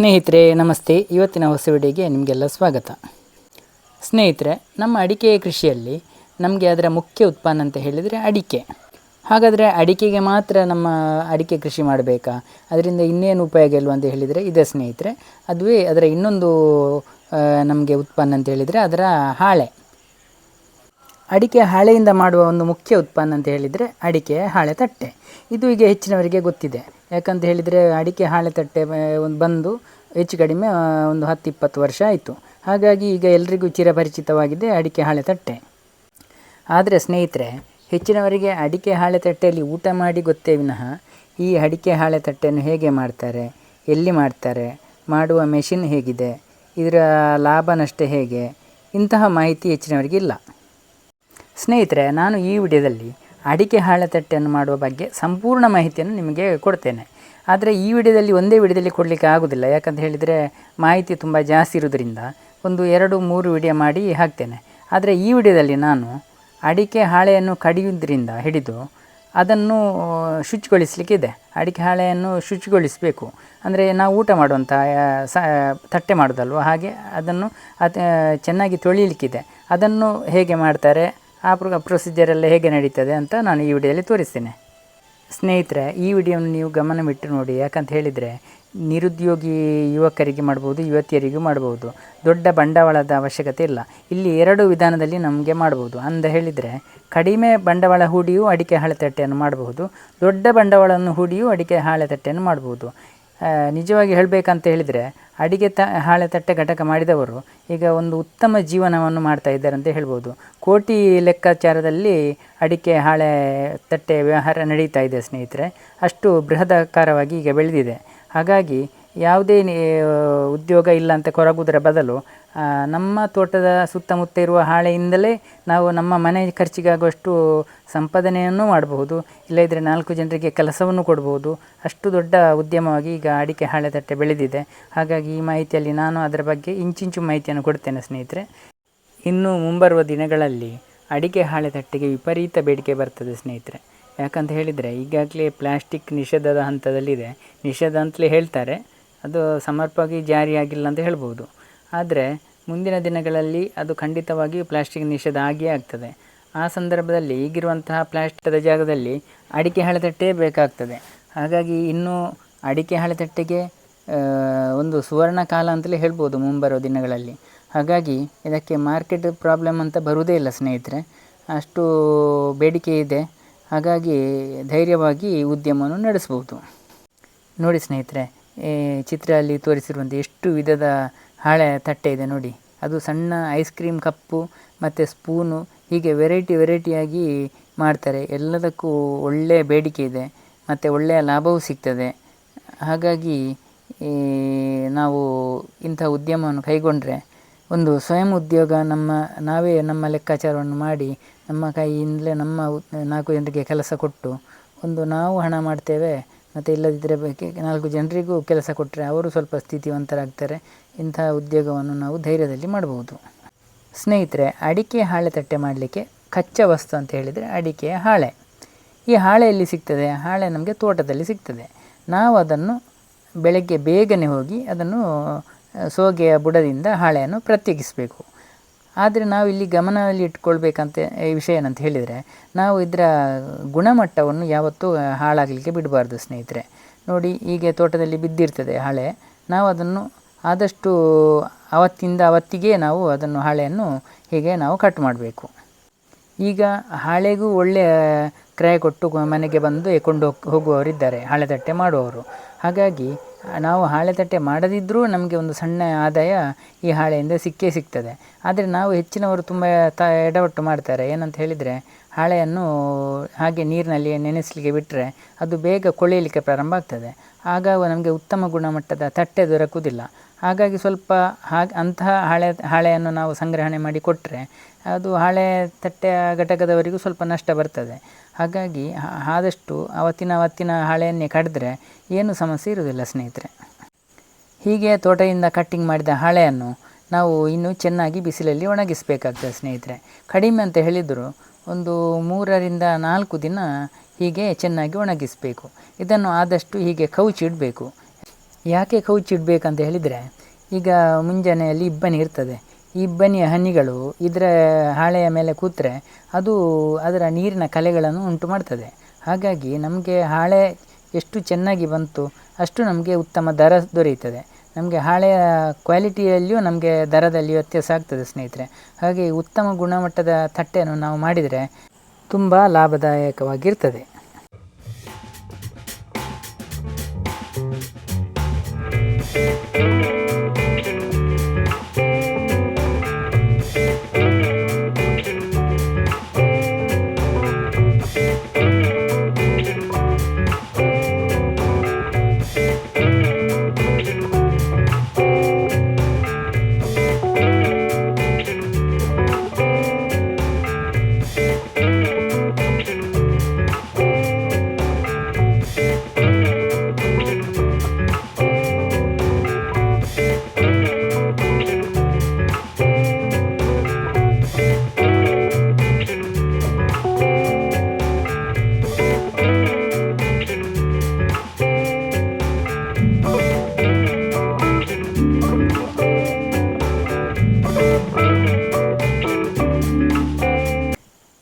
ಸ್ನೇಹಿತರೆ, ನಮಸ್ತೆ. ಇವತ್ತಿನ ಹೊಸ ವಿಡಿಯೋಗೆ ನಿಮಗೆಲ್ಲ ಸ್ವಾಗತ. ಸ್ನೇಹಿತರೆ, ನಮ್ಮ ಅಡಿಕೆ ಕೃಷಿಯಲ್ಲಿ ನಮಗೆ ಅದರ ಮುಖ್ಯ ಉತ್ಪನ್ನ ಅಂತ ಹೇಳಿದರೆ ಅಡಿಕೆ. ಹಾಗಾದರೆ ಅಡಿಕೆಗೆ ಮಾತ್ರ ನಮ್ಮ ಅಡಿಕೆ ಕೃಷಿ ಮಾಡಬೇಕಾ? ಅದರಿಂದ ಇನ್ನೇನು ಉಪಯೋಗ ಇಲ್ವ ಅಂತ ಹೇಳಿದರೆ ಇದೆ ಸ್ನೇಹಿತರೆ. ಅದುವೇ ಅದರ ಇನ್ನೊಂದು ನಮಗೆ ಉತ್ಪನ್ನ ಅಂತ ಹೇಳಿದರೆ ಅದರ ಹಾಳೆ. ಅಡಿಕೆ ಹಾಳೆಯಿಂದ ಮಾಡುವ ಒಂದು ಮುಖ್ಯ ಉತ್ಪನ್ನ ಅಂತ ಹೇಳಿದರೆ ಅಡಿಕೆ ಹಾಳೆ ತಟ್ಟೆ. ಇದು ಈಗ ಹೆಚ್ಚಿನವರಿಗೆ ಗೊತ್ತಿದೆ. ಯಾಕಂತ ಹೇಳಿದರೆ ಅಡಿಕೆ ಹಾಳೆ ತಟ್ಟೆ ಒಂದು ಬಂದು ಹೆಚ್ಚು ಕಡಿಮೆ ಒಂದು ಹತ್ತು ಇಪ್ಪತ್ತು ವರ್ಷ ಆಯಿತು. ಹಾಗಾಗಿ ಈಗ ಎಲ್ರಿಗೂ ಚಿರಪರಿಚಿತವಾಗಿದೆ ಅಡಿಕೆ ಹಾಳೆ ತಟ್ಟೆ. ಆದರೆ ಸ್ನೇಹಿತರೆ, ಹೆಚ್ಚಿನವರಿಗೆ ಅಡಿಕೆ ಹಾಳೆ ತಟ್ಟೆಯಲ್ಲಿ ಊಟ ಮಾಡಿ ಗೊತ್ತೇ ವಿನಃ ಈ ಅಡಿಕೆ ಹಾಳೆ ತಟ್ಟೆಯನ್ನು ಹೇಗೆ ಮಾಡ್ತಾರೆ, ಎಲ್ಲಿ ಮಾಡ್ತಾರೆ, ಮಾಡುವ ಮೆಷಿನ್ ಹೇಗಿದೆ, ಇದರ ಲಾಭ ನಷ್ಟ ಹೇಗೆ, ಇಂತಹ ಮಾಹಿತಿ ಹೆಚ್ಚಿನವರಿಗೆ ಇಲ್ಲ ಸ್ನೇಹಿತರೆ, ನಾನು ಈ ವಿಡಿಯೋದಲ್ಲಿ ಅಡಿಕೆ ಹಾಳೆ ತಟ್ಟೆಯನ್ನು ಮಾಡುವ ಬಗ್ಗೆ ಸಂಪೂರ್ಣ ಮಾಹಿತಿಯನ್ನು ನಿಮಗೆ ಕೊಡ್ತೇನೆ. ಆದರೆ ಈ ವಿಡಿಯೋದಲ್ಲಿ ಒಂದೇ ವಿಡಿಯೋದಲ್ಲಿ ಕೊಡಲಿಕ್ಕೆ ಆಗೋದಿಲ್ಲ. ಯಾಕಂತ ಹೇಳಿದರೆ ಮಾಹಿತಿ ತುಂಬ ಜಾಸ್ತಿ ಇರೋದ್ರಿಂದ ಒಂದು ಎರಡು, ಮೂರು ವಿಡಿಯೋ ಮಾಡಿ ಹಾಕ್ತೇನೆ. ಆದರೆ ಈ ವಿಡಿಯೋದಲ್ಲಿ ನಾನು ಅಡಿಕೆ ಹಾಳೆಯನ್ನು ಕಡಿಯೋದ್ರಿಂದ ಹಿಡಿದು ಅದನ್ನು ಶುಚಿಗೊಳಿಸಲಿಕ್ಕಿದೆ ಅಡಿಕೆ ಹಾಳೆಯನ್ನು ಶುಚಿಗೊಳಿಸಬೇಕು. ಅಂದರೆ ನಾವು ಊಟ ಮಾಡುವಂಥ ಸ ತಟ್ಟೆ ಮಾಡೋದಲ್ವ? ಹಾಗೆ ಅದನ್ನು ಅದು ಚೆನ್ನಾಗಿ ತೊಳಿಲಿಕ್ಕಿದೆ. ಅದನ್ನು ಹೇಗೆ ಮಾಡ್ತಾರೆ? ಆ ಪ್ರ ಪ್ರೊಸೀಜರೆಲ್ಲ ಹೇಗೆ ನಡೀತದೆ ಅಂತ ನಾನು ಈ ವಿಡಿಯೋದಲ್ಲಿ ತೋರಿಸ್ತೇನೆ. ಸ್ನೇಹಿತರೆ ಈ ವಿಡಿಯೋವನ್ನು ನೀವು ಗಮನವಿಟ್ಟು ನೋಡಿ. ಯಾಕಂತ ಹೇಳಿದರೆ ನಿರುದ್ಯೋಗಿ ಯುವಕರಿಗೆ ಮಾಡ್ಬೋದು ಯುವತಿಯರಿಗೂ ಮಾಡ್ಬೋದು. ದೊಡ್ಡ ಬಂಡವಾಳದ ಅವಶ್ಯಕತೆ ಇಲ್ಲ. ಇಲ್ಲಿ ಎರಡು ವಿಧಾನದಲ್ಲಿ ನಮಗೆ ಮಾಡ್ಬೋದು. ಅಂದ ಹೇಳಿದರೆ ಕಡಿಮೆ ಬಂಡವಾಳ ಹೂಡಿಯೂ ಅಡಿಕೆ ಹಾಳೆ ತಟ್ಟೆಯನ್ನು ಮಾಡಬಹುದು. ದೊಡ್ಡ ಬಂಡವಾಳವನ್ನು ಹೂಡಿಯೂ ಅಡಿಕೆ ಹಾಳೆ ತಟ್ಟೆಯನ್ನು ಮಾಡ್ಬೋದು. ಆ, ನಿಜವಾಗಿ ಹೇಳಬೇಕಂತ ಹೇಳಿದರೆ ಅಡಿಗೆ ತ, ಹಾಳೆ ತಟ್ಟೆ ಘಟಕ ಮಾಡಿದವರು ಈಗ ಒಂದು ಉತ್ತಮ ಜೀವನವನ್ನು ಮಾಡ್ತಾ ಇದ್ದಾರೆ ಅಂತ ಹೇಳ್ಬೋದು. ಕೋಟಿ ಲೆಕ್ಕಾಚಾರದಲ್ಲಿ ಅಡಿಕೆ, ಹಾಳೆ ತಟ್ಟೆ ವ್ಯವಹಾರ ನಡೀತಾ ಇದೆ ಸ್ನೇಹಿತರೆ. ಅಷ್ಟು ಬೃಹದಾಕಾರವಾಗಿ ಈಗ ಬೆಳೆದಿದೆ. ಹಾಗಾಗಿ ಯಾವುದೇ ಉದ್ಯೋಗ ಇಲ್ಲ ಅಂತ ಕೊರಗುದರ ಬದಲು ನಮ್ಮ ತೋಟದ ಸುತ್ತಮುತ್ತ ಇರುವ ಹಾಳೆಯಿಂದಲೇ ನಾವು ನಮ್ಮ ಮನೆ ಖರ್ಚಿಗಾಗುವಷ್ಟು ಸಂಪಾದನೆಯನ್ನು ಮಾಡಬಹುದು. ಇಲ್ಲದಿದ್ದರೆ ನಾಲ್ಕು ಜನರಿಗೆ ಕೆಲಸವನ್ನು ಕೊಡ್ಬೋದು ಅಷ್ಟು ದೊಡ್ಡ ಉದ್ಯಮವಾಗಿ ಈಗ ಅಡಿಕೆ ಹಾಳೆ ತಟ್ಟೆ ಬೆಳೆದಿದೆ. ಹಾಗಾಗಿ ಈ ಮಾಹಿತಿಯಲ್ಲಿ ನಾನು ಅದರ ಬಗ್ಗೆ ಇಂಚಿಂಚು ಮಾಹಿತಿಯನ್ನು ಕೊಡ್ತೇನೆ ಸ್ನೇಹಿತರೆ. ಇನ್ನು ಮುಂಬರುವ ದಿನಗಳಲ್ಲಿ ಅಡಿಕೆ ಹಾಳೆ ತಟ್ಟೆಗೆ ವಿಪರೀತ ಬೇಡಿಕೆ ಬರ್ತದೆ ಸ್ನೇಹಿತರೆ. ಯಾಕಂತ ಹೇಳಿದರೆ ಈಗಾಗಲೇ ಪ್ಲಾಸ್ಟಿಕ್ ನಿಷೇಧದ ಹಂತದಲ್ಲಿದೆ. ನಿಷೇಧ ಅಂತಲೇ ಹೇಳ್ತಾರೆ. ಅದು ಸಮರ್ಪಕವಾಗಿ ಜಾರಿಯಾಗಿಲ್ಲ ಅಂತ ಹೇಳ್ಬೋದು. ಆದರೆ ಮುಂದಿನ ದಿನಗಳಲ್ಲಿ ಅದು ಖಂಡಿತವಾಗಿಯೂ ಪ್ಲಾಸ್ಟಿಕ್ ನಿಷೇಧ ಆಗಿಯೇ ಆಗ್ತದೆ. ಆ ಸಂದರ್ಭದಲ್ಲಿ ಈಗಿರುವಂತಹ ಪ್ಲಾಸ್ಟಿಕ್ದ ಜಾಗದಲ್ಲಿ ಅಡಿಕೆ ಹಾಳೆ ತಟ್ಟೆ ಬೇಕಾಗ್ತದೆ. ಹಾಗಾಗಿ ಇನ್ನೂ ಅಡಿಕೆ ಹಳೆತಟ್ಟೆಗೆ ಒಂದು ಸುವರ್ಣ ಕಾಲ ಅಂತಲೇ ಹೇಳ್ಬೋದು ಮುಂಬರುವ ದಿನಗಳಲ್ಲಿ. ಹಾಗಾಗಿ ಇದಕ್ಕೆ ಮಾರ್ಕೆಟ್ ಪ್ರಾಬ್ಲಮ್ ಅಂತ ಬರುವುದೇ ಇಲ್ಲ ಸ್ನೇಹಿತರೆ. ಅಷ್ಟು ಬೇಡಿಕೆ ಇದೆ. ಹಾಗಾಗಿ ಧೈರ್ಯವಾಗಿ ಉದ್ಯಮವನ್ನು ನಡೆಸ್ಬೋದು ನೋಡಿ ಸ್ನೇಹಿತರೆ ಚಿತ್ರದಲ್ಲಿ ತೋರಿಸಿರುವಂತೆ ಎಷ್ಟು ವಿಧದ ಹಾಳೆ ತಟ್ಟೆ ಇದೆ ನೋಡಿ. ಅದು ಸಣ್ಣ ಐಸ್ ಕ್ರೀಮ್ ಕಪ್ಪು ಮತ್ತು ಸ್ಪೂನು ಹೀಗೆ ವೆರೈಟಿ ವೆರೈಟಿಯಾಗಿ ಮಾಡ್ತಾರೆ. ಎಲ್ಲದಕ್ಕೂ ಒಳ್ಳೆಯ ಬೇಡಿಕೆ ಇದೆ. ಮತ್ತು ಒಳ್ಳೆಯ ಲಾಭವೂ ಸಿಗ್ತದೆ. ಹಾಗಾಗಿ ನಾವು ಇಂಥ ಉದ್ಯಮವನ್ನು ಕೈಗೊಂಡರೆ ಒಂದು ಸ್ವಯಂ ಉದ್ಯೋಗ ನಮ್ಮ, ನಾವೇ ನಮ್ಮ ಲೆಕ್ಕಾಚಾರವನ್ನು ಮಾಡಿ ನಮ್ಮ ಕೈಯಿಂದಲೇ ನಮ್ಮ ನಾಲ್ಕು ಜನರಿಗೆ ಕೆಲಸ ಕೊಟ್ಟು ಒಂದು ನಾವು ಹಣ ಮಾಡ್ತೇವೆ. ಮತ್ತು ಇಲ್ಲದಿದ್ದರೆ ಬೇಕೆ- ನಾಲ್ಕು ಜನರಿಗೂ ಕೆಲಸ ಕೊಟ್ಟರೆ ಅವರು ಸ್ವಲ್ಪ ಸ್ಥಿತಿವಂತರಾಗ್ತಾರೆ. ಇಂತಹ ಉದ್ಯೋಗವನ್ನು ನಾವು ಧೈರ್ಯದಲ್ಲಿ ಮಾಡಬಹುದು ಸ್ನೇಹಿತರೆ, ಅಡಿಕೆ ಹಾಳೆ ತಟ್ಟೆ ಮಾಡಲಿಕ್ಕೆ ಕಚ್ಚಾ ವಸ್ತು ಅಂತ ಹೇಳಿದರೆ ಅಡಿಕೆಯ ಹಾಳೆ. ಈ ಹಾಳೆಯಲ್ಲಿ ಸಿಗ್ತದೆ? ಹಾಳೆ ನಮಗೆ ತೋಟದಲ್ಲಿ ಸಿಗ್ತದೆ. ನಾವು ಅದನ್ನು ಬೆಳಗ್ಗೆ ಬೇಗನೆ ಹೋಗಿ ಅದನ್ನು ಸೋಗೆಯ ಬುಡದಿಂದ ಹಾಳೆಯನ್ನು ಪ್ರತ್ಯೇಕಿಸಬೇಕು. ಆದರೆ ನಾವು ಇಲ್ಲಿ ಗಮನದಲ್ಲಿ ಇಟ್ಕೊಳ್ಬೇಕಂತ, ಈ ವಿಷಯ ಏನಂತ ಹೇಳಿದರೆ, ನಾವು ಇದರ ಗುಣಮಟ್ಟವನ್ನು ಯಾವತ್ತೂ ಹಾಳಾಗಲಿಕ್ಕೆ ಬಿಡಬಾರ್ದು ಸ್ನೇಹಿತರೆ. ನೋಡಿ, ಹೀಗೆ ತೋಟದಲ್ಲಿ ಬಿದ್ದಿರ್ತದೆ ಹಾಳೆ, ನಾವು ಅದನ್ನು ಆದಷ್ಟು ಅವತ್ತಿಂದ ಅವತ್ತಿಗೆ ನಾವು ಅದನ್ನು ಹಾಳೆಯನ್ನು ಹೀಗೆ ನಾವು ಕಟ್ ಮಾಡಬೇಕು. ಈಗ ಹಾಳೆಗೂ ಒಳ್ಳೆಯ ಕ್ರಯ ಕೊಟ್ಟು ಮನೆಗೆ ಬಂದು ಕೊಂಡು ಹೋಗ್- ಹೋಗುವವರಿದ್ದಾರೆ ಹಳೆ ತಟ್ಟೆ ಮಾಡುವವರು. ಹಾಗಾಗಿ ನಾವು ಹಾಳೆ ತಟ್ಟೆ ಮಾಡದಿದ್ದರೂ ನಮಗೆ ಒಂದು ಸಣ್ಣ ಆದಾಯ ಈ ಹಾಳೆಯಿಂದ ಸಿಕ್ಕೇ ಸಿಗ್ತದೆ. ಆದರೆ ನಾವು ಹೆಚ್ಚಿನವರು ತುಂಬ ತ ಎಡವಟ್ಟು ಮಾಡ್ತಾರೆ. ಏನಂತ ಹೇಳಿದರೆ ಹಾಳೆಯನ್ನು ಹಾಗೆ ನೀರಿನಲ್ಲಿ ನೆನೆಸಲಿಕ್ಕೆ ಬಿಟ್ಟರೆ ಅದು ಬೇಗ ಕೊಳೆಯಲಿಕ್ಕೆ ಪ್ರಾರಂಭ ಆಗ್ತದೆ. ಆಗ ನಮಗೆ ಉತ್ತಮ ಗುಣಮಟ್ಟದ ತಟ್ಟೆ ದೊರಕುವುದಿಲ್ಲ. ಹಾಗಾಗಿ ಸ್ವಲ್ಪ ಹಾಗೆ ಅಂತಹ ಹಾಳೆ ಹಾಳೆಯನ್ನು ನಾವು ಸಂಗ್ರಹಣೆ ಮಾಡಿ ಕೊಟ್ಟರೆ ಅದು ಹಳೆ ತಟ್ಟೆಯ ಘಟಕದವರಿಗೂ ಸ್ವಲ್ಪ ನಷ್ಟ ಬರ್ತದೆ. ಹಾಗಾಗಿ ಆದಷ್ಟು ಅವತ್ತಿನ ಅವತ್ತಿನ ಹಳೆಯನ್ನೇ ಕಡಿದ್ರೆ ಏನು ಸಮಸ್ಯೆ ಇರುವುದಿಲ್ಲ ಸ್ನೇಹಿತರೆ. ಹೀಗೆ ತೋಟದಿಂದ ಕಟ್ಟಿಂಗ್ ಮಾಡಿದ ಹಳೆಯನ್ನು ನಾವು ಇನ್ನು ಚೆನ್ನಾಗಿ ಬಿಸಿಲಲ್ಲಿ ಒಣಗಿಸಬೇಕಾಗ್ತದೆ ಸ್ನೇಹಿತರೆ. ಕಡಿಮೆ ಅಂತ ಹೇಳಿದರು ಒಂದು ಮೂರರಿಂದ ನಾಲ್ಕು ದಿನ ಹೀಗೆ ಚೆನ್ನಾಗಿ ಒಣಗಿಸಬೇಕು. ಇದನ್ನು ಆದಷ್ಟು ಹೀಗೆ ಕೌಚಿಡಬೇಕು ಯಾಕೆ ಕೌಚಿಡಬೇಕಂತ ಹೇಳಿದರೆ ಈಗ ಮುಂಜಾನೆಯಲ್ಲಿ ಇಬ್ಬನಿ ಇರ್ತದೆ. ಇಬ್ಬನಿಯ ಹನಿಗಳು ಇದರ ಹಾಳೆಯ ಮೇಲೆ ಕೂತ್ರೆ ಅದು ಅದರ ನೀರಿನ ಕಲೆಗಳನ್ನು ಉಂಟು ಮಾಡ್ತದೆ. ಹಾಗಾಗಿ ನಮಗೆ ಹಾಳೆ ಎಷ್ಟು ಚೆನ್ನಾಗಿ ಬಂತು, ಅಷ್ಟು ನಮಗೆ ಉತ್ತಮ ದರ ದೊರೆಯುತ್ತದೆ. ನಮಗೆ ಹಾಳೆಯ ಕ್ವಾಲಿಟಿಯಲ್ಲಿಯೂ ನಮಗೆ ದರದಲ್ಲಿ ವ್ಯತ್ಯಾಸ ಆಗ್ತದೆ ಸ್ನೇಹಿತರೆ. ಹಾಗೆ ಉತ್ತಮ ಗುಣಮಟ್ಟದ ತಟ್ಟೆಯನ್ನು ನಾವು ಮಾಡಿದರೆ ತುಂಬ ಲಾಭದಾಯಕವಾಗಿರ್ತದೆ.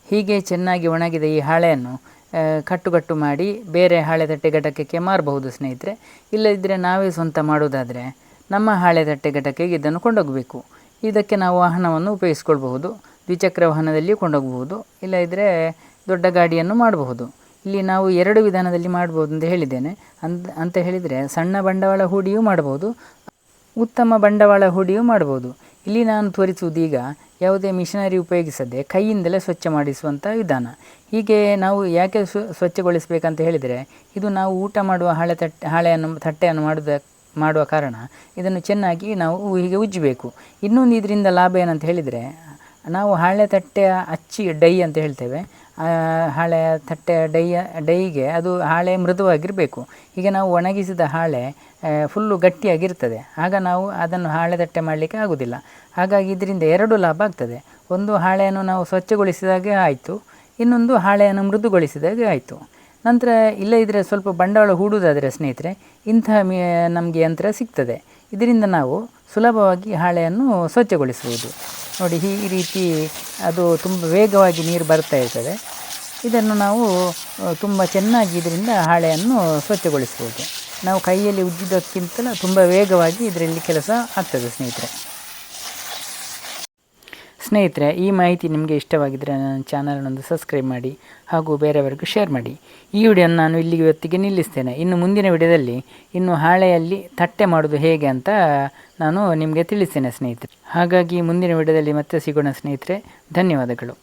ಹೀಗೆ ಚೆನ್ನಾಗಿ ಒಣಗಿದ ಈ ಹಾಳೆಯನ್ನು ಕಟ್ಟುಕಟ್ಟು ಮಾಡಿ ಬೇರೆ ಹಾಳೆ ತಟ್ಟೆ ಘಟಕಕ್ಕೆ ಮಾರಬಹುದು ಸ್ನೇಹಿತರೆ. ಇಲ್ಲದಿದ್ದರೆ ನಾವೇ ಸ್ವಂತ ಮಾಡುವುದಾದರೆ ನಮ್ಮ ಹಾಳೆ ತಟ್ಟೆ ಘಟಕಕ್ಕೆ ಇದನ್ನು ಕೊಂಡೋಗಬೇಕು. ಇದಕ್ಕೆ ನಾವು ವಾಹನವನ್ನು ಉಪಯೋಗಿಸ್ಕೊಳ್ಬಹುದು, ದ್ವಿಚಕ್ರ ವಾಹನದಲ್ಲಿ ಕೊಂಡೋಗಬಹುದು ಇಲ್ಲದಿದ್ದರೆ ದೊಡ್ಡ ಗಾಡಿಯನ್ನು ಮಾಡಬಹುದು. ಇಲ್ಲಿ ನಾವು ಎರಡು ವಿಧಾನದಲ್ಲಿ ಮಾಡಬಹುದು ಅಂತ ಹೇಳಿದ್ದೇನೆ. ಅಂತ ಅಂತ ಹೇಳಿದರೆ ಸಣ್ಣ ಬಂಡವಾಳ ಹೂಡಿಯೂ ಮಾಡಬಹುದು, ಉತ್ತಮ ಬಂಡವಾಳ ಹೂಡಿಯೂ ಮಾಡ್ಬೋದು ಇಲ್ಲಿ ನಾನು ತೋರಿಸುವುದು ಈಗ ಯಾವುದೇ ಮಿಷನರಿ ಉಪಯೋಗಿಸದೆ ಕೈಯಿಂದಲೇ ಸ್ವಚ್ಛ ಮಾಡಿಸುವಂಥ ವಿಧಾನ. ಹೀಗೆ ನಾವು ಯಾಕೆ ಸ್ವ, ಸ್ವಚ್ಛಗೊಳಿಸಬೇಕಂತ ಹೇಳಿದರೆ, ಇದು ನಾವು ಊಟ ಮಾಡುವ ಹಾಳೆ ತಟ್ಟೆ ಹಾಳೆಯನ್ನು, ತಟ್ಟೆಯನ್ನು ಮಾಡುವುದ ಮಾಡುವ ಕಾರಣ ಇದನ್ನು ಚೆನ್ನಾಗಿ ನಾವು ಹೀಗೆ ಉಜ್ಜಬೇಕು. ಇನ್ನೊಂದು ಇದರಿಂದ ಲಾಭ ಏನಂತ ಹೇಳಿದರೆ, ನಾವು ಹಾಳೆ ತಟ್ಟೆಯ ಅಚ್ಚಿ ಡೈ ಅಂತ ಹೇಳ್ತೇವೆ. ಹಾಳೆಯ ತಟ್ಟೆಯ ಡೈಯ ಡೈಗೆ ಅದು ಹಾಳೆ ಮೃದುವಾಗಿರಬೇಕು. ಈಗ ನಾವು ಒಣಗಿಸಿದ ಹಾಳೆ ಫುಲ್ಲು ಗಟ್ಟಿಯಾಗಿರ್ತದೆ. ಆಗ ನಾವು ಅದನ್ನು ಹಾಳೆ ತಟ್ಟೆ ಮಾಡಲಿಕ್ಕೆ ಆಗುವುದಿಲ್ಲ ಹಾಗಾಗಿ ಇದರಿಂದ ಎರಡು ಲಾಭ ಆಗ್ತದೆ. ಒಂದು ಹಾಳೆಯನ್ನು ನಾವು ಸ್ವಚ್ಛಗೊಳಿಸಿದಾಗೆ ಆಯಿತು. ಇನ್ನೊಂದು ಹಾಳೆಯನ್ನು ಮೃದುಗೊಳಿಸಿದಾಗೆ ಆಯಿತು. ನಂತರ ಇಲ್ಲದಿದ್ದರೆ ಸ್ವಲ್ಪ ಬಂಡವಾಳ ಹೂಡುವುದಾದರೆ ಸ್ನೇಹಿತರೆ, ಇಂತಹ ನಮಗೆ ಯಂತ್ರ ಸಿಗ್ತದೆ. ಇದರಿಂದ ನಾವು ಸುಲಭವಾಗಿ ಹಾಳೆಯನ್ನು ಸ್ವಚ್ಛಗೊಳಿಸುವುದು ನೋಡಿ, ಈ ರೀತಿ ಅದು ತುಂಬ ವೇಗವಾಗಿ ನೀರು ಬರ್ತಾ ಇರ್ತದೆ. ಇದನ್ನು ನಾವು ತುಂಬ ಚೆನ್ನಾಗಿ ಇದರಿಂದ ಹಾಳೆಯನ್ನು ಸ್ವಚ್ಛಗೊಳಿಸ್ಬೋದು. ನಾವು ಕೈಯಲ್ಲಿ ಉಜ್ಜಿದ್ದಕ್ಕಿಂತಲೂ ತುಂಬ ವೇಗವಾಗಿ ಇದರಲ್ಲಿ ಕೆಲಸ ಆಗ್ತದೆ ಸ್ನೇಹಿತರೆ. ಸ್ನೇಹಿತರೆ, ಈ ಮಾಹಿತಿ ನಿಮಗೆ ಇಷ್ಟವಾಗಿದ್ದರೆ ನನ್ನ ಚಾನಲನ್ನೊಂದು ಸಬ್ಸ್ಕ್ರೈಬ್ ಮಾಡಿ ಹಾಗೂ ಬೇರೆಯವರಿಗೂ ಶೇರ್ ಮಾಡಿ. ಈ ವಿಡಿಯೋನ ನಾನು ಇಲ್ಲಿಗೆ ಇವತ್ತಿಗೆ ನಿಲ್ಲಿಸ್ತೇನೆ. ಇನ್ನು ಮುಂದಿನ ವಿಡಿಯೋದಲ್ಲಿ, ಇನ್ನು ಹಾಳೆಯಲ್ಲಿ ತಟ್ಟೆ ಮಾಡೋದು ಹೇಗೆ ಅಂತ ನಾನು ನಿಮಗೆ ತಿಳಿಸ್ತೇನೆ ಸ್ನೇಹಿತರೆ. ಹಾಗಾಗಿ ಮುಂದಿನ ವಿಡಿಯೋದಲ್ಲಿ ಮತ್ತೆ ಸಿಗೋಣ ಸ್ನೇಹಿತರೆ. ಧನ್ಯವಾದಗಳು.